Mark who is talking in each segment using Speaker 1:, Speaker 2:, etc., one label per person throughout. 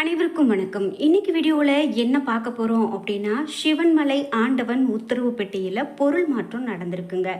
Speaker 1: அனைவருக்கும் வணக்கம். இன்னைக்கு வீடியோவில் என்ன பார்க்க போகிறோம் அப்படின்னா சிவன்மலை ஆண்டவன் உத்தரவு பெட்டியில் பொருள் மாற்றம் நடந்திருக்குங்க.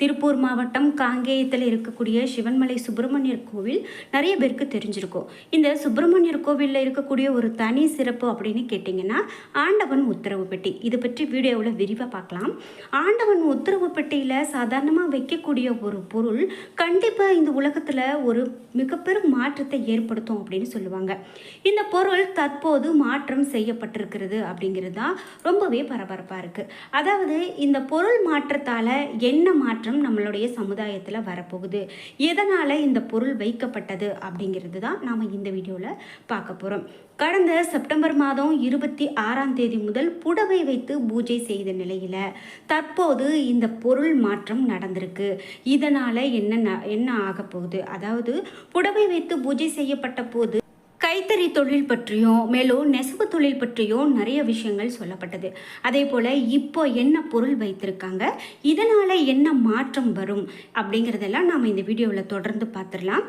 Speaker 1: திருப்பூர் மாவட்டம் காங்கேயத்தில் இருக்கக்கூடிய சிவன்மலை சுப்பிரமணியர் கோவில் நிறைய பேருக்கு தெரிஞ்சிருக்கும். இந்த சுப்பிரமணியர் கோவிலில் இருக்கக்கூடிய ஒரு தனி சிறப்பு அப்படின்னு கேட்டிங்கன்னா ஆண்டவன் உத்தரவு பெட்டி. இது பற்றி வீடியோவில் விரிவாக பார்க்கலாம். ஆண்டவன் உத்தரவு பெட்டியில் சாதாரணமாக வைக்கக்கூடிய ஒரு பொருள் கண்டிப்பாக இந்த உலகத்தில் ஒரு மிகப்பெரும் மாற்றத்தை ஏற்படுத்தும் அப்படின்னு சொல்லுவாங்க. இந்த பொருள் தற்போது மாற்றம் செய்யப்பட்டிருக்கிறது அப்படிங்கிறது தான் ரொம்பவே பரபரப்பாக இருக்குது அதாவது இந்த பொருள் மாற்றத்தால் என்ன மாற்றம் நம்மளுடைய சமுதாயத்தில் வரப்போகுது. எதனால் இந்த பொருள் வைக்கப்பட்டது அப்படிங்கிறது தான் நாம் இந்த வீடியோவில் பார்க்க போகிறோம் கடந்த செப்டம்பர் மாதம் இருபத்தி ஆறாம் தேதி முதல் புடவை வைத்து பூஜை செய்த நிலையில் தற்போது இந்த பொருள் மாற்றம் நடந்திருக்கு. இதனால் என்ன என்ன ஆக போகுது அதாவது புடவை வைத்து பூஜை செய்யப்பட்ட போது கைத்தறி தொழில் பற்றியும் மேலும் நெசவு தொழில் பற்றியும் நிறைய விஷயங்கள் சொல்லப்பட்டது. அதே போல் இப்போ என்ன பொருள் வைத்திருக்காங்க? இதனால் என்ன மாற்றம் வரும்? அப்படிங்கிறதெல்லாம் நாம் இந்த வீடியோவில் தொடர்ந்து பார்த்துடலாம்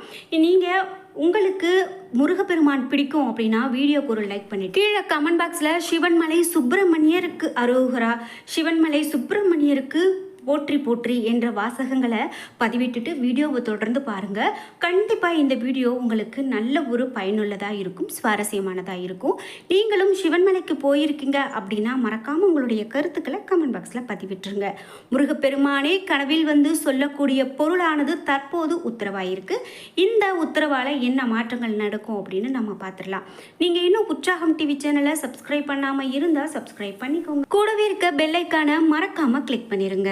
Speaker 1: நீங்கள் உங்களுக்கு முருகப்பெருமான் பிடிக்கும் அப்படின்னா வீடியோக்கு ஒரு லைக் பண்ணி கீழே கமெண்ட் பாக்ஸில் சிவன்மலை சுப்பிரமணியருக்கு அரோகரா சிவன்மலை சுப்பிரமணியருக்கு போற்றி போற்றி என்ற வாசகங்களை பதிவிட்டுட்டு வீடியோவை தொடர்ந்து பாருங்கள் கண்டிப்பாக இந்த வீடியோ உங்களுக்கு நல்ல ஒரு பயனுள்ளதாக இருக்கும் சுவாரஸ்யமானதாக இருக்கும். நீங்களும் சிவன்மலைக்கு போயிருக்கீங்க அப்படின்னா மறக்காமல் உங்களுடைய கருத்துக்களை கமெண்ட் பாக்ஸில் பதிவிட்டுருங்க. முருகப்பெருமானே கனவில் வந்து சொல்லக்கூடிய பொருளானது தற்போது உத்தரவாயிருக்கு. இந்த உத்தரவால் என்ன மாற்றங்கள் நடக்கும் அப்படின்னு நம்ம பார்த்துடலாம். நீங்கள் இன்னும் உற்சாகம் டிவி சேனலை சப்ஸ்கிரைப் பண்ணாமல் இருந்தால் சப்ஸ்கிரைப் பண்ணிக்கோங்க. கூடவே இருக்க பெல்லைக்கான மறக்காமல் கிளிக் பண்ணிடுங்க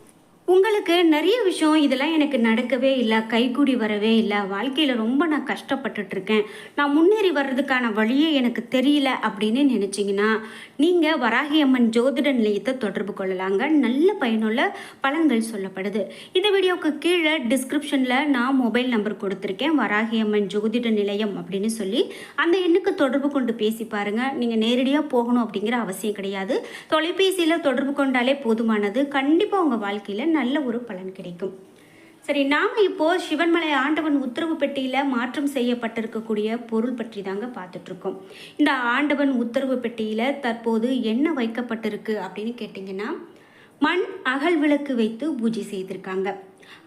Speaker 1: உங்களுக்கு நிறைய விஷயம் இதெல்லாம் எனக்கு நடக்கவே இல்லை கைகூடி வரவே இல்லை. வாழ்க்கையில் ரொம்ப நான் கஷ்டப்பட்டுட்டு இருக்கேன் நான் முன்னேறி வர்றதுக்கான வழியே எனக்கு தெரியல அப்படின்னு நினச்சிங்கன்னா நீங்கள் வராகி அம்மன் ஜோதிட நிலையத்தை தொடர்பு கொள்ளலாங்க. நல்ல பயனுள்ள பலன்கள் சொல்லப்படுது. இந்த வீடியோவுக்கு கீழே டிஸ்கிரிப்ஷனில் நான் மொபைல் நம்பர் கொடுத்துருக்கேன். வராகி அம்மன் ஜோதிட நிலையம் அப்படின்னு சொல்லி அந்த எண்ணுக்கு தொடர்பு கொண்டு பேசி பாருங்கள் நீங்கள் நேரடியாக போகணும் அப்படிங்கிற அவசியம் கிடையாது. தொலைபேசியில் தொடர்பு கொண்டாலே போதுமானது. கண்டிப்பாக உங்கள் வாழ்க்கையில் நல்ல ஒரு பலன் கிடைக்கும். சரி நாம் இப்போ சிவன்மலை ஆண்டவன் உத்தரவு பெட்டியில் மாற்றம் செய்யப்பட்டிருக்கக்கூடிய பொருள் பற்றி தாங்க பார்த்துட்டு இருக்கோம் இந்த ஆண்டவன் உத்தரவு பெட்டியில் தற்போது என்ன வைக்கப்பட்டிருக்கு அப்படின்னு கேட்டிங்கன்னா மண் அகல் விளக்கு வைத்து பூஜை செய்திருக்காங்க.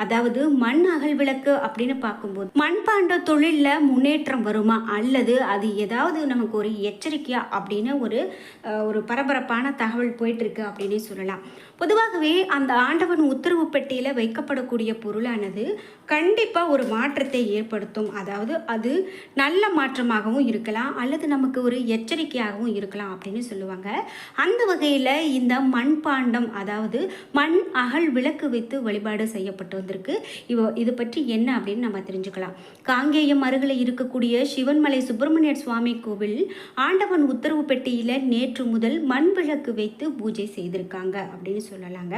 Speaker 1: அதாவது மண் அகல் விளக்கு அப்படின்னு பார்க்கும்போது மண்பாண்ட தொழிலில் முன்னேற்றம் வருமா? அல்லது அது ஏதாவது நமக்கு ஒரு எச்சரிக்கையா அப்படின்னு ஒரு ஒரு பரபரப்பான தகவல் போயிட்டு இருக்கு அப்படின்னே சொல்லலாம். பொதுவாகவே அந்த ஆண்டவன் உத்தரவு பெட்டியில் வைக்கப்படக்கூடிய பொருளானது கண்டிப்பாக ஒரு மாற்றத்தை ஏற்படுத்தும். அதாவது அது நல்ல மாற்றமாகவும் இருக்கலாம் அல்லது நமக்கு ஒரு எச்சரிக்கையாகவும் இருக்கலாம் அப்படின்னு சொல்லுவாங்க. அந்த வகையில் இந்த மண்பாண்டம் அதாவது மண் அகல் விளக்கு வைத்து வழிபாடு செய்யப்பட்டு வந்திருக்கு. இவ இது பற்றி என்ன அப்படின்னு நம்ம தெரிஞ்சுக்கலாம். காங்கேயம் அருகில் இருக்கக்கூடிய சிவன்மலை சுப்பிரமணியர் சுவாமி கோவில் ஆண்டவன் உத்தரவு பெட்டியில் நேற்று முதல் மண் விளக்கு வைத்து பூஜை செய்திருக்காங்க அப்படின்னு சொல்லலாங்க.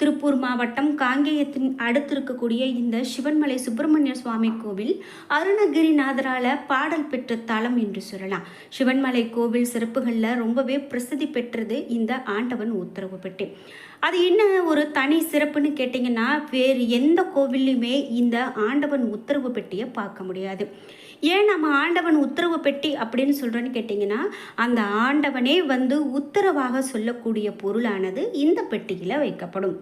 Speaker 1: திருப்பூர் மாவட்டம் காங்கேயத்தின் அடுத்து இருக்கக்கூடிய இந்த சிவன்மலை சுப்பிரமணிய சுவாமி கோவில் அருணகிரிநாதரால பாடல் பெற்ற தலம் என்று சொல்லலாம். சிவன்மலை கோவில் சிறப்புகளில் ரொம்பவே பிரசித்தி பெற்றது இந்த ஆண்டவன் உத்தரவு பெட்டி. அது என்ன ஒரு தனி சிறப்புன்னு கேட்டிங்கன்னா வேறு எந்த கோவில்லையுமே இந்த ஆண்டவன் உத்தரவு பெட்டியை பார்க்க முடியாது. ஏன் நம்ம ஆண்டவன் உத்தரவு பெட்டி அப்படின்னு சொல்கிறோன்னு கேட்டிங்கன்னா அந்த ஆண்டவனே வந்து உத்தரவாக சொல்லக்கூடிய பொருளானது இந்த பெட்டியில் வைக்கப்படும்.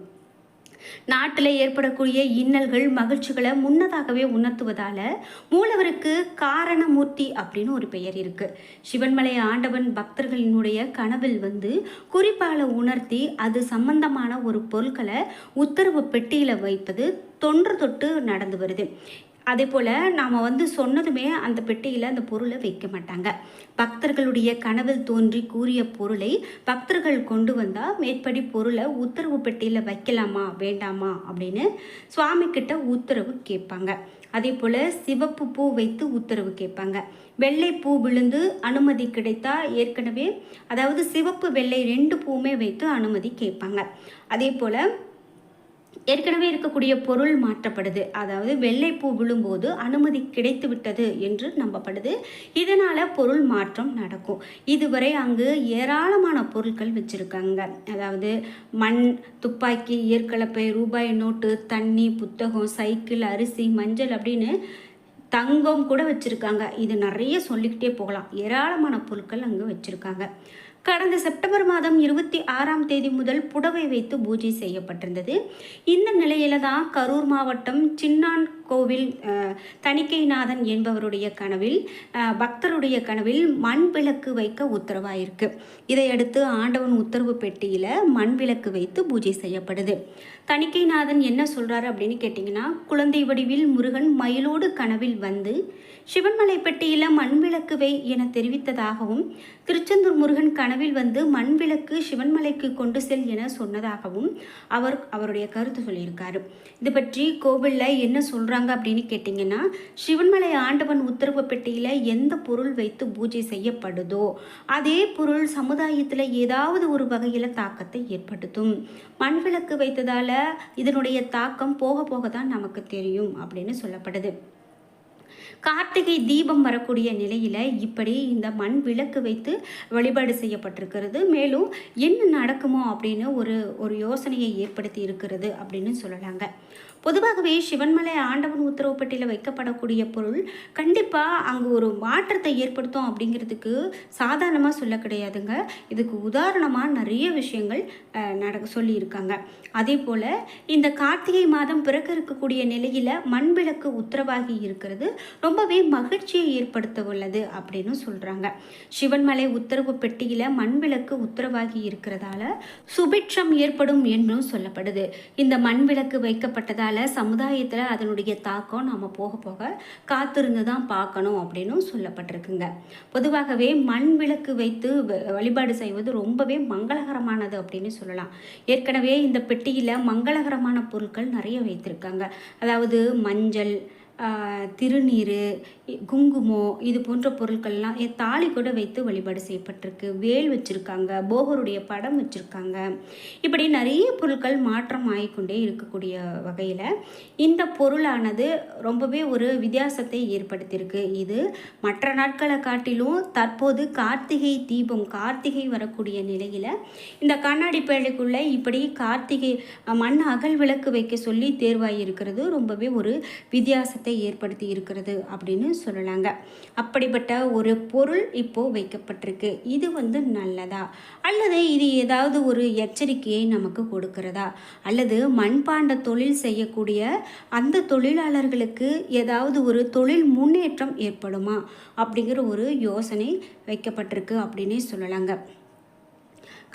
Speaker 1: நாட்டில் ஏற்படக்கூடிய இன்னல்கள் மகிழ்ச்சிகளை முன்னதாகவே உணர்த்துவதால் மூலவருக்கு காரணமூர்த்தி அப்படின்னு ஒரு பெயர் இருக்கு. சிவன்மலை ஆண்டவன் பக்தர்களினுடைய கனவில் வந்து குறிப்பால் உணர்த்தி அது சம்பந்தமான ஒரு பொருட்களை உத்தரவு பெட்டியில் வைப்பது தொன்று தொட்டு நடந்து வருது. அதே போல் நாம் வந்து சொன்னதுமே அந்த பெட்டியில் அந்த பொருளை வைக்க மாட்டாங்க. பக்தர்களுடைய கனவில் தோன்றி கூறிய பொருளை பக்தர்கள் கொண்டு வந்தால் மேற்படி பொருளை உத்தரவு பெட்டியில் வைக்கலாமா வேண்டாமா அப்படின்னு சுவாமி கிட்ட உத்தரவு கேட்பாங்க. அதே போல் சிவப்பு பூ வைத்து உத்தரவு கேட்பாங்க. வெள்ளை பூ விழுந்து அனுமதி கிடைத்தா ஏற்கனவே அதாவது சிவப்பு வெள்ளை ரெண்டு பூவுமே வைத்து அனுமதி கேட்பாங்க. அதே போல் ஏற்கனவே இருக்கக்கூடிய பொருள் மாற்றப்படுது. அதாவது வெள்ளைப்பூ விழும்போது அனுமதி கிடைத்து விட்டது என்று நம்பப்படுது. இதனால் பொருள் மாற்றம் நடக்கும். இதுவரை அங்கு ஏராளமான பொருட்கள் வச்சுருக்காங்க. அதாவது மண் துப்பாக்கி இயற்கலப்பை ரூபாய் நோட்டு தண்ணி புத்தகம் சைக்கிள் அரிசி மஞ்சள் அப்படின்னு தங்கம் கூட வச்சுருக்காங்க. இது நிறைய சொல்லிக்கிட்டே போகலாம். ஏராளமான பொருட்கள் அங்கே வச்சுருக்காங்க. கடந்த செப்டம்பர் மாதம் இருபத்தி ஆறாம் தேதி முதல் புடவை வைத்து பூஜை செய்யப்பட்டிருந்தது. இந்த நிலையில தான் கரூர் மாவட்டம் சின்னான் கோவில் தணிக்கைநாதன் என்பவருடைய கனவில் பக்தருடைய கனவில் மண் விளக்கு வைக்க உத்தரவாயிருக்கு. இதையடுத்து ஆண்டவன் உத்தரவு பெட்டியில் மண் விளக்கு வைத்து பூஜை செய்யப்படுது. தணிக்கைநாதன் என்ன சொல்கிறாரு அப்படின்னு கேட்டிங்கன்னா குழந்தை வடிவில் முருகன் மயிலோடு கனவில் வந்து சிவன்மலை பெட்டியில் மண் விளக்கு வை என தெரிவித்ததாகவும் திருச்செந்தூர் முருகன் கனவில் வந்து மண் விளக்கு சிவன்மலைக்கு கொண்டு செல் என சொன்னதாகவும் அவர் அவருடைய கருத்து சொல்லியிருக்காரு. இது பற்றி கோவிலில் என்ன சொல்கிறாங்க அப்படின்னு கேட்டிங்கன்னா சிவன்மலை ஆண்டவன் உத்தரவு பெட்டியில் எந்த பொருள் வைத்து பூஜை செய்யப்படுதோ அதே பொருள் சமுதாயத்தில் ஏதாவது ஒரு வகையில் தாக்கத்தை ஏற்படுத்தும். மண் விளக்கு வைத்ததால் இதனுடைய தாக்கம் போக போக தான் நமக்கு தெரியும் அப்படின்னு சொல்லப்படுது. கார்த்திகை தீபம் வரக்கூடிய நிலையில் இப்படி இந்த மண் விளக்கு வைத்து வழிபாடு செய்யப்பட்டிருக்கிறது. மேலும் என்ன நடக்குமோ அப்படின்னு ஒரு ஒரு யோசனையை ஏற்படுத்தி இருக்கிறது அப்படின்னு சொல்லலாங்க. பொதுவாகவே சிவன்மலை ஆண்டவன் உத்தரவுப்பட்டியில் வைக்கப்படக்கூடிய பொருள் கண்டிப்பாக அங்கே ஒரு மாற்றத்தை ஏற்படுத்தும் அப்படிங்கிறதுக்கு சாதாரணமாக சொல்ல கிடையாதுங்க. இதுக்கு உதாரணமாக நிறைய விஷயங்கள் நட சொல்லியிருக்காங்க. அதே போல் இந்த கார்த்திகை மாதம் பிறக்க இருக்கக்கூடிய நிலையில் மண் விளக்கு உத்தரவாகி இருக்கிறது. ரொம்பவே மகிழ்ச்சியை ஏற்படுத்த உள்ளது அப்படின்னு சொல்கிறாங்க சிவன்மலை உத்தரவு பெட்டியில் மண் விளக்கு உத்தரவாகி இருக்கிறதால சுபிட்சம் ஏற்படும் என்றும் சொல்லப்படுது. இந்த மண் விளக்கு சமுதாயத்தில் அதனுடைய தாக்கம் நம்ம போக போக காத்திருந்து தான் பார்க்கணும் அப்படின்னு சொல்லப்பட்டிருக்குங்க. பொதுவாகவே மண் விளக்கு வைத்து வ- வழிபாடு செய்வது ரொம்பவே மங்களகரமானது அப்படின்னு சொல்லலாம். ஏற்கனவே இந்த பெட்டியில் மங்களகரமான பொருட்கள் நிறைய வைத்திருக்காங்க. அதாவது மஞ்சள் திருநீர் குங்குமம் இது போன்ற பொருட்கள்லாம் தாலி கூட வைத்து வழிபாடு செய்யப்பட்டிருக்கு. வேல் வச்சுருக்காங்க போகருடைய படம் வச்சுருக்காங்க. இப்படி நிறைய பொருட்கள் மாற்றம் ஆகிக்கொண்டே இருக்கக்கூடிய வகையில் இந்த பொருளானது ரொம்பவே ஒரு வித்தியாசத்தை ஏற்படுத்தியிருக்கு. இது மற்ற நாட்களை காட்டிலும் தற்போது கார்த்திகை தீபம் கார்த்திகை வரக்கூடிய நிலையில் இந்த கண்ணாடி பேழைக்குள்ளே இப்படி கார்த்திகை மண் அகல் விளக்கு வைக்க சொல்லி தேர்வாகி இருக்கிறது ரொம்பவே ஒரு வித்தியாசத்தை ஏற்படுத்தி இருக்கிறது அப்படின்னு சொல்லலாங்க. அப்படிப்பட்ட ஒரு பொருள் இப்போது வைக்கப்பட்டிருக்கு. இது வந்து நல்லதா? அல்லது இது ஏதாவது ஒரு எச்சரிக்கையை நமக்கு கொடுக்கிறதா? அல்லது மண்பாண்ட தொழில் செய்யக்கூடிய அந்த தொழிலாளர்களுக்கு ஏதாவது ஒரு தொழில் முன்னேற்றம் ஏற்படுமா? அப்படிங்கிற ஒரு யோசனை வைக்கப்பட்டிருக்கு அப்படின்னே சொல்லலாங்க.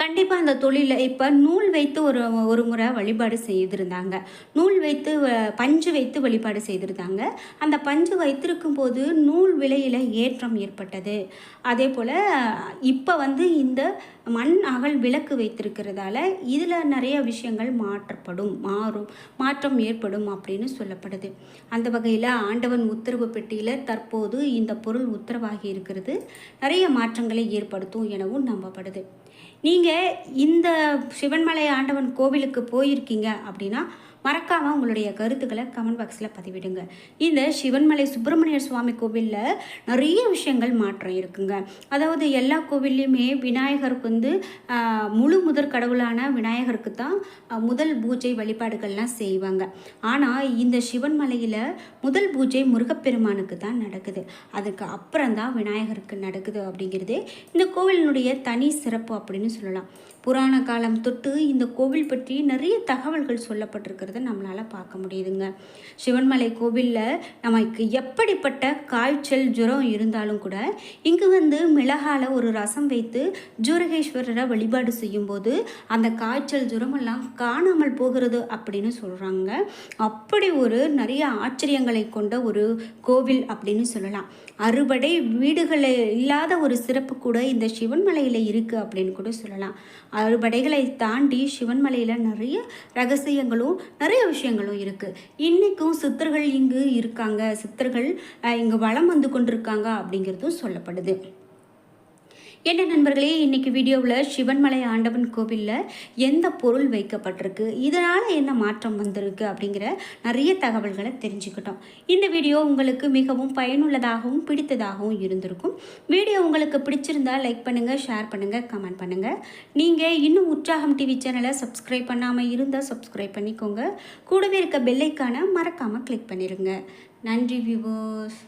Speaker 1: கண்டிப்பாக அந்த தொழிலில் இப்போ நூல் வைத்து ஒரு ஒரு முறை வழிபாடு செய்திருந்தாங்க. நூல் வைத்து வ- பஞ்சு வைத்து வழிபாடு செய்திருந்தாங்க. அந்த பஞ்சு வைத்திருக்கும் போது நூல் விலையில் ஏற்றம் ஏற்பட்டது. அதே போல் இப்போ வந்து இந்த மண் அகல் விளக்கு வைத்திருக்கிறதால இதில் நிறைய விஷயங்கள் மாற்றப்படும் மாறும் மாற்றம் ஏற்படும் அப்படின்னு சொல்லப்படுது. அந்த வகையில் ஆண்டவன் உத்தரவு பெட்டியில் தற்போது இந்த பொருள் உத்தரவாகி இருக்கிறது. நிறைய மாற்றங்களை ஏற்படுத்தும் எனவும் நம்பப்படுது. நீங்கள் இந்த சிவன்மலை ஆண்டவன் கோவிலுக்கு போயிருக்கீங்க அப்படின்னா மறக்காமல் உங்களுடைய கருத்துக்களை கமெண்ட் பாக்ஸில் பதிவிடுங்க. இந்த சிவன்மலை சுப்பிரமணியர் சுவாமி கோவிலில் நிறைய விஷயங்கள் மாற்றம் இருக்குங்க. அதாவது எல்லா கோவில்லையுமே விநாயகருக்கு வந்து முழு முதற் கடவுளான விநாயகருக்கு தான் முதல் பூஜை வழிபாடுகள்லாம் செய்வாங்க. ஆனால் இந்த சிவன்மலையில் முதல் பூஜை முருகப்பெருமானுக்கு தான் நடக்குது. அதுக்கு அப்புறம் தான் விநாயகருக்கு நடக்குது அப்படிங்கிறது இந்த கோவிலினுடைய தனி சிறப்பு அப்படின்னு சொல்லலாம். புராண காலம் தொட்டு இந்த கோவில் பற்றி நிறைய தகவல்கள் சொல்லப்பட்டிருக்கிறது. நம்மளால் பார்க்க முடியுதுங்க. சிவன்மலை கோவிலில் நமக்கு எப்படிப்பட்ட காய்ச்சல் ஜுரம் இருந்தாலும் கூட இங்கு வந்து மிளகால ஒரு ரசம் வைத்து ஜூரகேஸ்வரரை வழிபாடு செய்யும்போது அந்த காய்ச்சல் ஜுரமெல்லாம் காணாமல் போகிறது அப்படின்னு சொல்கிறாங்க அப்படி ஒரு நிறைய ஆச்சரியங்களை கொண்ட ஒரு கோவில் அப்படின்னு சொல்லலாம். அறுபடை வீடுகளில் இல்லாத ஒரு சிறப்பு கூட இந்த சிவன்மலையில் இருக்குது அப்படின்னு கூட சொல்லலாம். அறுபடைகளை தாண்டி சிவன்மலையில் நிறைய ரகசியங்களும் நிறைய விஷயங்களும் இருக்குது இன்றைக்கும் சித்தர்கள் இங்கு இருக்காங்க. சித்தர்கள் இங்கே இங்கு வலம் வந்து கொண்டிருக்காங்க அப்படிங்கிறதும் சொல்லப்படுது. என்ன நண்பர்களே இன்னைக்கு வீடியோவில் சிவன்மலை ஆண்டவன் கோவிலில் எந்த பொருள் வைக்கப்பட்டிருக்கு இதனால் என்ன மாற்றம் வந்திருக்கு அப்படிங்கிற நிறைய தகவல்களை தெரிஞ்சுக்கிட்டோம். இந்த வீடியோ உங்களுக்கு மிகவும் பயனுள்ளதாகவும் பிடித்ததாகவும் இருந்திருக்கும். வீடியோ உங்களுக்கு பிடிச்சிருந்தா லைக் பண்ணுங்கள் ஷேர் பண்ணுங்கள் கமெண்ட் பண்ணுங்கள் நீங்கள் இன்னும் உற்சாகம் டிவி சேனலை சப்ஸ்கிரைப் பண்ணாமல் இருந்தால் சப்ஸ்கிரைப் பண்ணிக்கோங்க. கூடவே இருக்க பெல்லைக்கான மறக்காமல் கிளிக் பண்ணிடுங்க நன்றி வியூவர்ஸ்